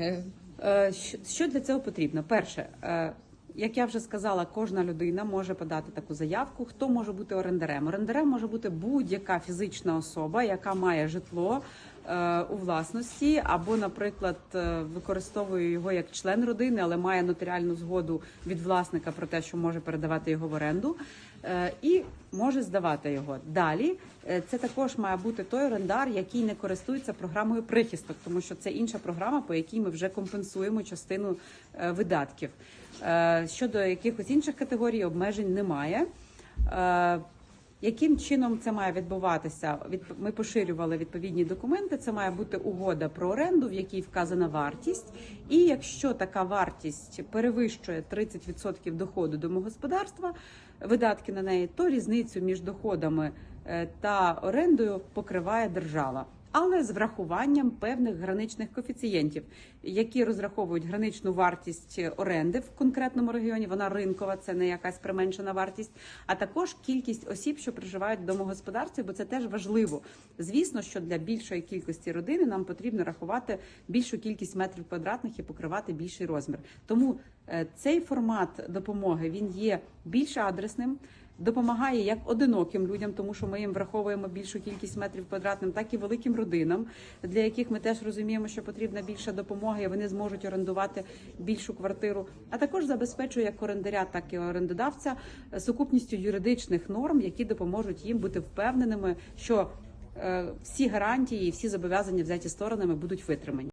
Е, Е, Що для цього потрібно? Перше, е, як я вже сказала, кожна людина може подати таку заявку. Хто може бути орендарем? Орендарем може бути будь-яка фізична особа, яка має житло у власності, або, наприклад, е, використовує його як член родини, але має нотаріальну згоду від власника про те, що може передавати його в оренду, е, і може здавати його. Далі е, це також має бути той орендар, який не користується програмою прихисток, тому що це інша програма, по якій ми вже компенсуємо частину е, видатків. Е, Щодо якихось інших категорій обмежень немає. Яким чином це має відбуватися? Від- Ми поширювали відповідні документи. Це має бути угода про оренду, в якій вказана вартість. І якщо така вартість перевищує 30% доходу домогосподарства, видатки на неї, то різницю між доходами е, та орендою покриває держава. Але з врахуванням певних граничних коефіцієнтів, які розраховують граничну вартість оренди в конкретному регіоні. Вона ринкова, це не якась применшена вартість, а також кількість осіб, що проживають в домогосподарстві, бо це теж важливо. Звісно, що для більшої кількості родини нам потрібно рахувати більшу кількість метрів квадратних і покривати більший розмір. Тому е, цей формат допомоги він є більш адресним. Допомагає як одиноким людям, тому що ми їм враховуємо більшу кількість метрів квадратним, так і великим родинам, для яких ми теж розуміємо, що потрібна більша допомога, і вони зможуть орендувати більшу квартиру. А також забезпечує як орендаря, так і орендодавця сукупністю юридичних норм, які допоможуть їм бути впевненими, що е, всі гарантії і всі зобов'язання взяті сторонами будуть витримані.